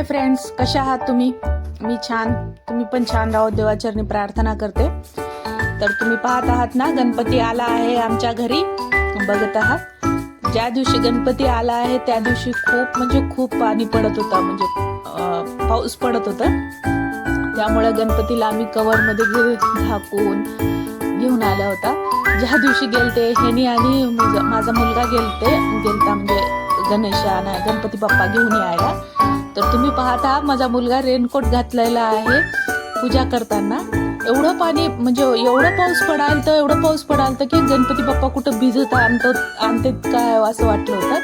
Hi friends कशा आहात तुम्ही? मी छान. तुम्ही पण छान राहो. देवाचरणी प्रार्थना करते. तर तुम्ही पाहत आहात ना गणपती आला आहे आमच्या घरी. बघत आहात. ज्या दिवशी गणपती आला आहे त्या दिवशी खूप म्हणजे खूप पाणी पडत होता. म्हणजे पाऊस पडत होता. त्यामुळे गणपतीला आम्ही कवरमध्ये झाकून घेऊन आला होता. ज्या दिवशी गेलते हेनी आणि माझा मुलगा गेलते गेलता म्हणजे गणेशा गणपती बाप्पा घेऊन यायला. तर तुम्ही पाहता माझा मुलगा रेनकोट घातलेला आहे पूजा करताना. एवढं पाणी म्हणजे एवढं पाऊस पडाल तर एवढं पाऊस पडाल तर की गणपती बाप्पा कुठं भिजत आणतो आणतेत काय असं वाटलं होतं.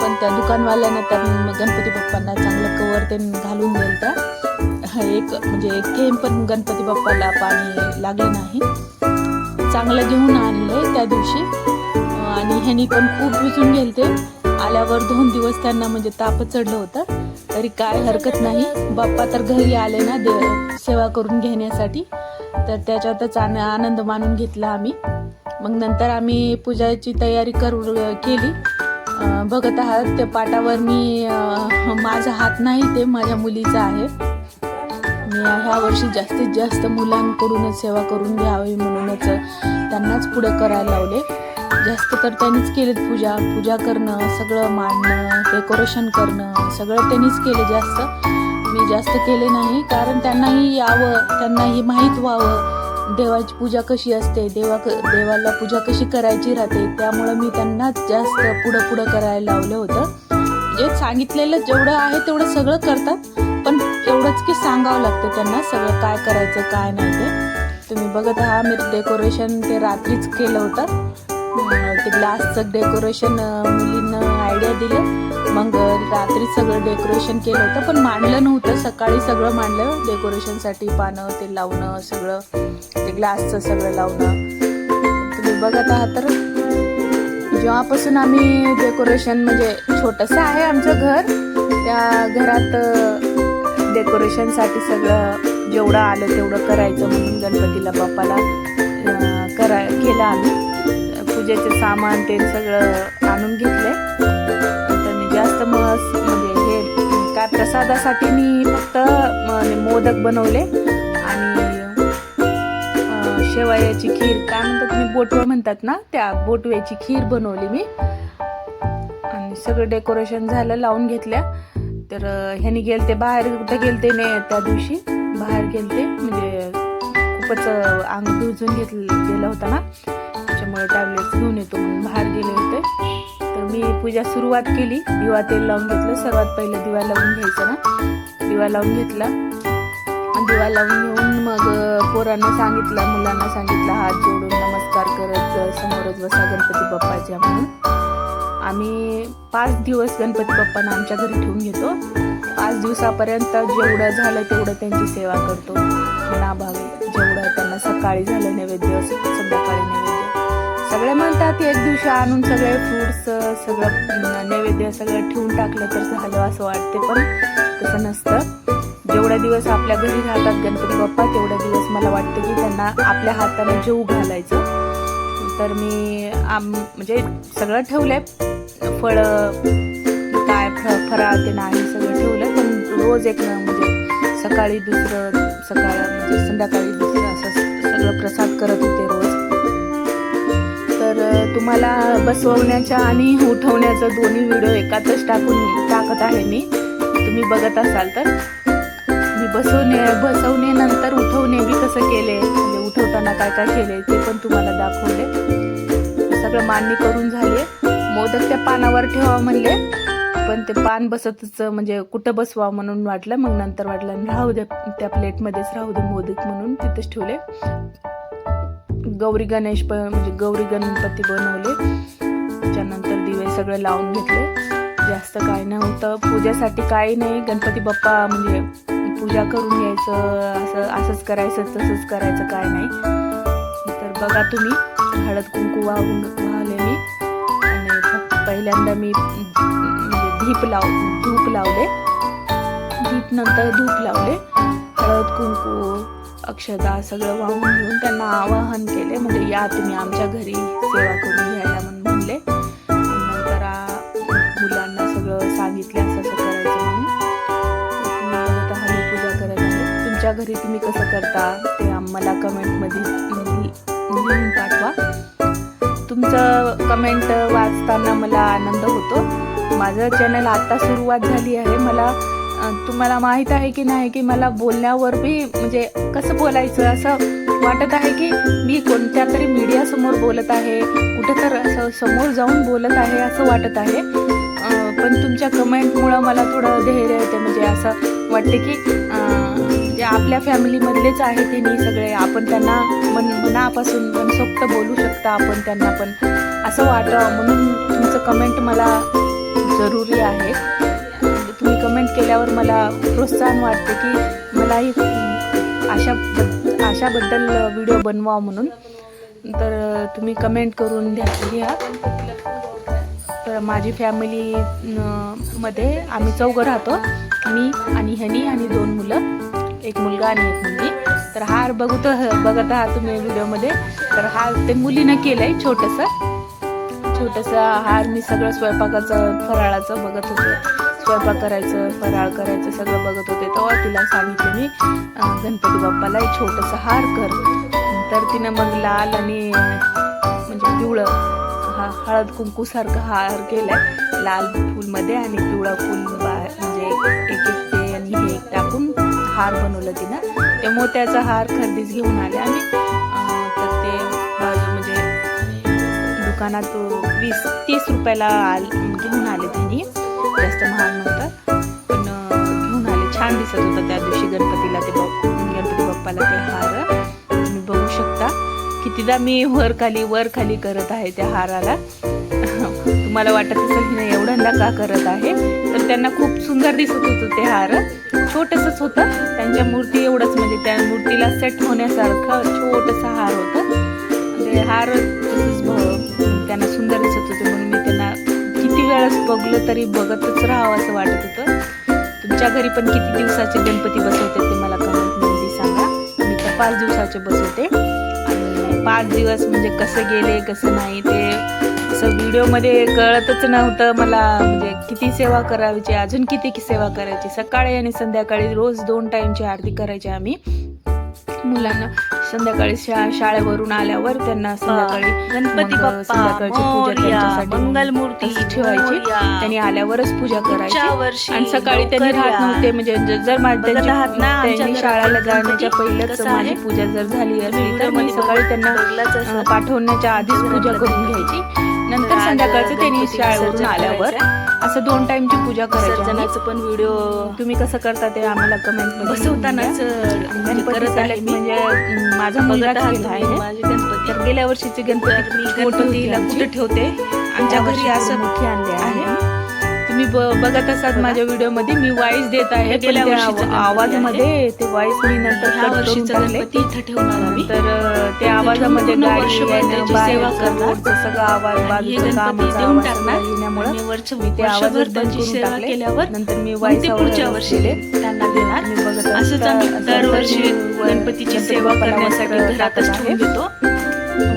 पण त्या दुकानवाल्यानं त्या गणपती बाप्पांना चांगलं कवर ते घालून दिलं एक म्हणजे एक थेंब पण गणपती बाप्पाला पाणी लागलं नाही. चांगलं घेऊन आणलंय त्या दिवशी. आणि ह्यानी पण खूप भिजून गेलते. आल्यावर दोन दिवस त्यांना म्हणजे ताप चढलं होतं. तरी काय हरकत नाही. बाप्पा तर घरी आले ना दे सेवा करून घेण्यासाठी. तर त्याच्यातच आन- आनंद मानून घेतला आम्ही. मग नंतर आम्ही पूजाची तयारी करू केली. बघत आहात त्या पाटावर मी माझा हात नाही ते माझ्या मुलीचा आहे. मी ह्या वर्षी जास्तीत जास्त मुलांकडूनच सेवा करून घ्यावी म्हणूनच त्यांनाच पुढे करायला लावले. जास्त तर त्यांनीच केलेत पूजा. पूजा करणं सगळं मांडणं डेकोरेशन करणं सगळं त्यांनीच केले जास्त. मी जास्त केले नाही. कारण त्यांनाही यावं त्यांनाही माहीत व्हावं देवाची पूजा कशी असते देवा देवाला पूजा कशी करायची राहते त्यामुळं मी त्यांनाच जास्त पुढं पुढं करायला लावलं होतं. जे सांगितलेलं जेवढं आहे तेवढं सगळं करतात पण एवढंच की सांगावं लागतं त्यांना सगळं काय करायचं काय नाही ते. तुम्ही बघत आहात मी डेकोरेशन ते रात्रीच केलं होतं. ते ग्लासचं डेकोरेशन मुलींना आयडिया दिलं. मग रात्री सगळं डेकोरेशन केलं होतं पण मांडलं नव्हतं. सकाळी सगळं मांडलं डेकोरेशनसाठी पानं ते लावणं सगळं. ते ग्लासचं सगळं लावणं. तुम्ही बघत आहात तर. जेव्हापासून आम्ही डेकोरेशन म्हणजे छोटंसं आहे आमचं घर त्या घरात डेकोरेशनसाठी सगळं जेवढं आलं तेवढं करायचं म्हणून गणपतीला बाप्पाला करा केलं आम्ही. पूजेचे सामान ते सगळं आणून घेतले तर मी जास्त मस म्हणजे हे काय प्रसादासाठी मी फक्त मोदक बनवले. आणि शेवयाची खीर काय म्हणतात मी बोटवे म्हणतात ना त्या बोटव्याची खीर बनवली मी. आणि सगळं डेकोरेशन झालं लावून घेतल्या. तर ह्यानी गेलते बाहेर कुठं गेलते नाही त्या दिवशी बाहेर गेलते. म्हणजे खूपच अंग भिजून घेतलं गेलं होतं ना. त्याच्यामुळे टॅबलेट्स घेऊन येतो म्हणून बाहेर गेले होते. तर मी पूजा सुरुवात केली. दिवा तेल लावून घेतलं. सर्वात पहिलं दिवा लावून घ्यायचं ना. दिवा लावून घेतला. दिवा लावून घेऊन मग पोरांना सांगितलं मुलांना सांगितलं हात जोडून नमस्कार करत समोरच बसा गणपती बाप्पाच्या म्हणून. आम्ही पाच दिवस गणपती बाप्पांना आमच्या घरी ठेवून घेतो. पाच दिवसापर्यंत जेवढं झालं तेवढं त्यांची सेवा करतो. मनाभावे जेवढं त्यांना सकाळी झालं नैवेद्य संध्याकाळी नैवेद्य. सगळे म्हणतात एक दिवशी आणून सगळे फ्रुट्स सगळं नैवेद्य सगळं ठेवून टाकलं तर झालं असं वाटते पण तसं नसतं. जेवढ्या दिवस आपल्या घरी राहतात गणपती बाप्पा तेवढ्या दिवस मला वाटतं की त्यांना आपल्या हाताने जेऊ घालायचं. तर मी आम म्हणजे सगळं ठेवलंय. फळं काय फ फराळ ते नाही सगळं ठेवलं पण रोज एक म्हणजे सकाळी दुसरं सकाळ म्हणजे संध्याकाळी दुसरं असं सगळं प्रसाद करत होते रोज. तुम्हाला बसवण्याच्या आणि उठवण्याचा दोन्ही व्हिडिओ एकातच टाकून टाकत आहे मी. तुम्ही बघत असाल तर. मी बसवणे बसवणे नंतर उठवणे बी कसं केले? म्हणजे उठवताना काय काय केले ते पण तुम्हाला दाखवले. सगळं मांडणी करून झाले. मोदक त्या पानावर ठेवा म्हणले. पण ते पान बसतच म्हणजे कुठं बसवा म्हणून वाटलं. मग नंतर वाटलं राहू दे त्या प्लेटमध्येच राहू दे मोदक म्हणून तिथेच ठेवले. गौरी गणेश पण म्हणजे गौरी गणपती बनवले. त्याच्यानंतर दिवे सगळे लावून घेतले. जास्त काय नव्हतं. पूजेसाठी काही नाही. गणपती बाप्पा म्हणजे पूजा करून घ्यायचं असं असंच करायचं तसंच करायचं काय नाही. तर बघा तुम्ही हळद कुंकू वाहून वाहले मी. आणि पहिल्यांदा मी म्हणजे धीप लाव धूप लावले. धीप नंतर धूप लावले. हळद कुंकू अक्षदा सगळं वाहून घेऊन त्यांना आवाहन केले म्हणजे या तुम्ही आमच्या घरी सेवा करून घ्यायला म्हणून म्हणले. नंतर मुलांना सगळं सांगितलं असं असं करायचं म्हणून. तुमच्या घरी तुम्ही कसं करता ते आम्हाला कमेंटमध्ये लिहून पाठवा. तुमचं कमेंट वाचताना मला आनंद होतो. माझं चॅनल आता सुरुवात झाली आहे. मला तुम्हाला माहीत आहे की नाही की मला बोलण्यावर बी म्हणजे कसं बोलायचं असं वाटत आहे की मी कोणत्या तरी मीडियासमोर बोलत आहे कुठं तर असं समोर जाऊन बोलत आहे असं वाटत आहे. पण तुमच्या कमेंटमुळं मला थोडं धैर्य येते. म्हणजे असं वाटते की जे आपल्या फॅमिलीमधलेच आहे ते नाही सगळे आपण त्यांना मन मनापासून मनसोक्त बोलू शकता आपण त्यांना पण. असं वाटतं. म्हणून तुमचं कमेंट मला जरुरी आहे. तुम्ही कमेंट केल्यावर मला प्रोत्साहन वाटते की मलाही अशा अशाबद्दल व्हिडिओ बनवा म्हणून. तर तुम्ही कमेंट करून द्या घ्या. तर माझी फॅमिली मध्ये आम्ही चौघं राहतो. मी आणि ह्यानी आणि दोन मुलं एक मुलगा आणि एक मुलगी. तर हार बघत बघत आहात तुम्ही व्हिडिओमध्ये तर हार ते मुलीनं केलं आहे छोटंसं. छोटंसं हार मी सगळं स्वयंपाकाचं फराळाचं बघत होते. स्वयंपाक करायचं फराळ करायचं सगळं बघत होते. तेव्हा तिला सांगितलं मी गणपती बाप्पाला एक छोटंसं हार कर. तर तिनं मग लाल आणि म्हणजे पिवळं हा हळद कुंकूसारखं हार केलाय लाल फूलमध्ये आणि पिवळा फूल बा- म्हणजे एक एक ते आणि हे एक टाकून हार बनवलं तिनं. ते मोत्याचा हार खरेदीच घेऊन आले आम्ही तर ते बाजू म्हणजे दुकानात वीस तीस रुपयाला आल घेऊन आले त्यांनी जास्त महाग नव्हतं. पण घेऊन आले. छान दिसत होतं त्या दिवशी गणपतीला ते गणपती बाप्पाला ते हार. तुम्ही बघू शकता. कितीदा मी वर खाली वर खाली करत आहे त्या हाराला. तुम्हाला वाटत असेल की नाही एवढ्यांदा का करत आहे. तर त्यांना खूप सुंदर दिसत होतं ते हार. छोटंसंच होतं. त्यांच्या मूर्ती एवढंच म्हणजे त्या मूर्तीला सेट होण्यासारखं छोटंसं हार होतं. ते हार तसंच त्यांना सुंदर दिसत होते. म्हणून वेळेस बघलं तरी बघतच राहावं असं वाटत होतं. तुमच्या घरी पण किती दिवसाचे गणपती बसवते ते मला कमेंटमध्ये सांगा. मी तर पाच दिवसाचे बसवते. आणि पाच दिवस म्हणजे कसं गेले कसं नाही ते असं व्हिडिओमध्ये कळतच नव्हतं मला. म्हणजे किती सेवा करायची अजून किती सेवा करायची? सकाळी आणि संध्याकाळी रोज दोन टाईमची आरती करायची आम्ही. मुलांना संध्याकाळी शा शाळेवरून आल्यावर त्यांना संध्याकाळी गणपती मग बाप्पा संध्याकाळची पूजा त्यांच्यासाठी मंगलमूर्ती ठेवायची. त्यांनी आल्यावरच पूजा करायची आणि सकाळी त्यांनी राहत. नव्हते म्हणजे जर त्यांची- शाळेला जाण्याच्या पहिलेच कसं माझी? पूजा जर झाली असली तर मी व्हिडिओमध्ये सकाळी त्यांना. पाठवण्याच्या आधीच पूजा करून. घ्यायची नंतर संध्याकाळचं त्यांनी शाळेवरून आल्यावर. असं दोन टाइमची पूजा करायची. पण व्हिडिओ तुम्ही कसं करता ते आम्हाला कमेंट बसवतानाच गणपती करत आहे मी. म्हणजे माझा मुलगा बघत आहात केला तुम्ही आहे. माझे गणपती. तर गेल्या वर्षीचे गणपती मी गणपतीला. कुठे ठेवते? आमच्या घरी असं आणले आहे. तुम्ही बघत असाल. माझ्या व्हिडिओमध्ये मी वॉइस देत आहे. गेल्या त्या आवाजामध्ये ते वॉइस मी नंतर गणपती इथं ठेवणार तर अं, ते आवाजामध्ये सेवा करणार. सगळं आवाज देऊन टाकणार. मी ते आवाज वर्षभर बंद त्यांची करून सेवा केल्यावर नंतर मी वॉइस पुढच्या वर्षी त्यांना देणार. असंच आम्ही दरवर्षी गणपतीची गणपती सेवा करण्यासाठी घरातच ठेवून. देतो.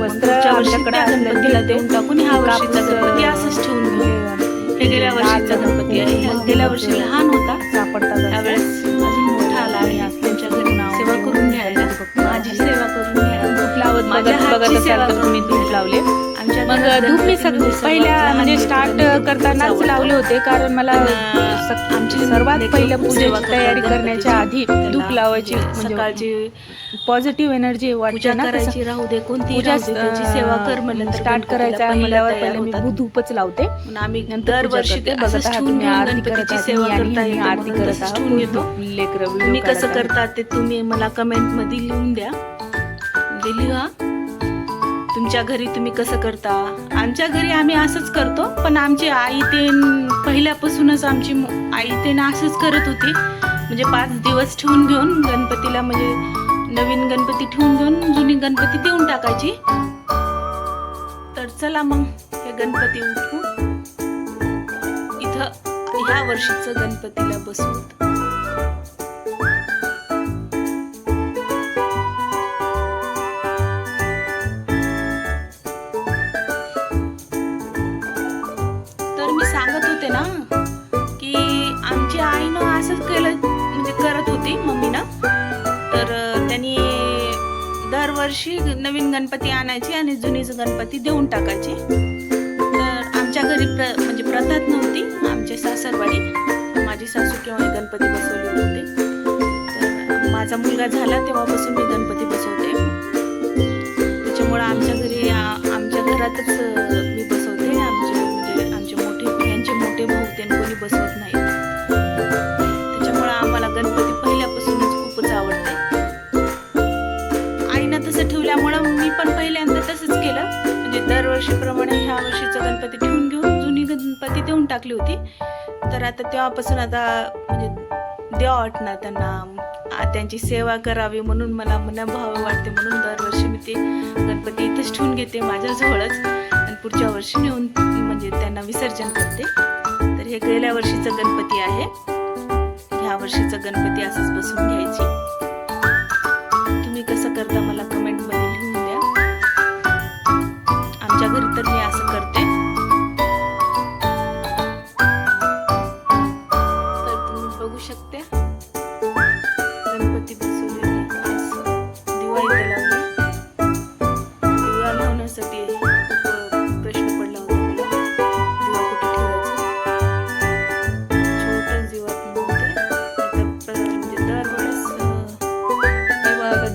वस्त्र आमच्याकडे त्या गणपतीला देऊन टाकून ह्या वर्षीचा गणपती असंच ठेवून घेऊ. हे गेल्या वर्षीचा गणपती आहे ह्या गेल्या वर्षी लहान होता. सापडतात त्यावेळेस अजून मोठा आला आहे त्यांच्या घरी सेवा करून घ्यायला. माझी सेवा करून घ्यायला. लावत माझ्या हातची सेवा करून धूप लावले. मग धूप मी सग पहिल्या म्हणजे स्टार्ट करतानाच लावले होते कारण मला आमची सर्वात पहिल्या पूजेची करतात तयारी करण्याच्या आधी. धूप लावायची म्हणजे सकाळची पॉझिटिव्ह एनर्जी वाटते ना करायची राहू दे कोणती पूजा सेवा कर म्हणलं स्टार्ट करायचा म्हणल्यावर पहिले मी. धूपच लावते आम्ही दरवर्षी. ते बघत आहात तुम्ही आरती करत सेवा मी करता मी आरती करत आहात लेकरं तुम्ही व्हिडिओ कसं करता ते तुम्ही मला कमेंटमध्ये लिहून द्या म्हणजे लिहा तुमच्या घरी तुम्ही कसं करता? आमच्या घरी आम्ही असंच करतो पण आमची आई ते पहिल्यापासूनच आमची आई ते असंच करत होती. म्हणजे पाच दिवस ठेवून घेऊन गणपतीला म्हणजे नवीन गणपती ठेवून घेऊन जुनी गणपती देऊन टाकायची. तर चला मग हे गणपती उठवू. इथं ह्या वर्षीचं गणपतीला बसवू. अशी नवीन गणपती आणायची आणि जुनीच गणपती देऊन टाकायची. तर आमच्या घरी प्र म्हणजे प्रथाच नव्हती आमच्या सासरवाडी. माझी सासू केव्हा गणपती बसवले होते तर माझा मुलगा झाला तेव्हापासून मी गणपती बसवते. त्याच्यामुळं आमच्या घरी आमच्या घरातच मी बसवते. आमचे म्हणजे आमचे मोठे यांचे मोठे भाऊ त्यांनी कोणी बसवत देऊन टाकली होती. तर आता तेव्हापासून आता म्हणजे द्या वाटणार त्यांना. त्यांची सेवा करावी म्हणून मला मनभाव वाटते म्हणून दरवर्षी मी ते गणपती इथेच ठेवून घेते माझ्याजवळच. आणि पुढच्या वर्षी नेऊन म्हणजे त्यांना विसर्जन करते. तर हे गेल्या वर्षीचं गणपती आहे. ह्या वर्षीचं गणपती असंच बसून घ्यायची. तुम्ही कसं करता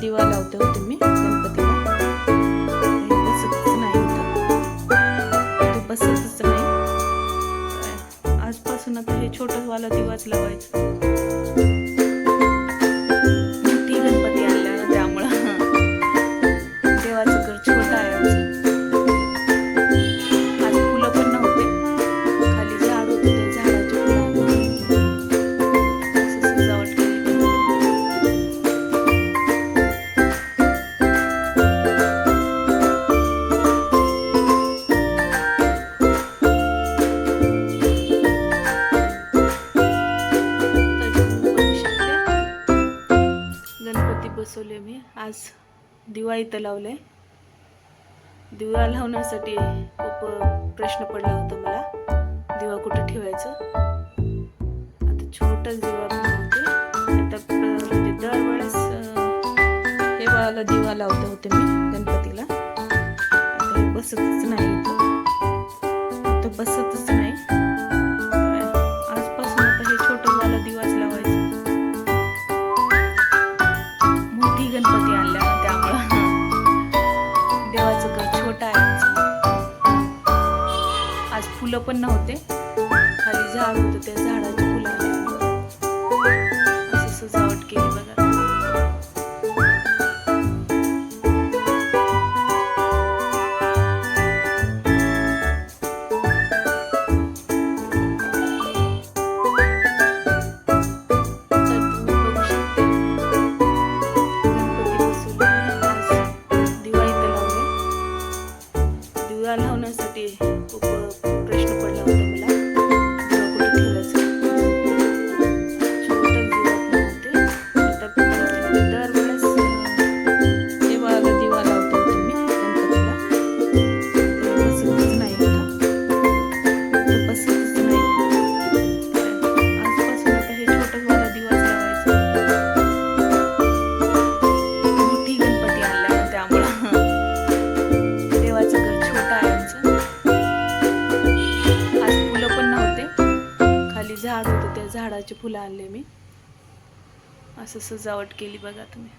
दिवा लावते होते मी गणपतीला. बसतच नाही ते बसतच नाही. आजपासून आता हे छोटंवाला दिवाच लावायचं. दिवा इथं लावले दिवा लावण्यासाठी खूप प्रश्न पडला होता मला. दिवा कुठं ठेवायचं? आता छोटा दिवा बनवते. आता म्हणजे दरवेळेस दिवा लावते होते मी गणपतीला. आता बसतच नाही तर बसतच नाही. फुलं पण नव्हते. खाली झाड होतं त्या झाडाची फुलं असं सजावट केली बघा. दिवा लावण्यासाठी फुलं आणले मी. असं सजावट केली बघा तुम्ही.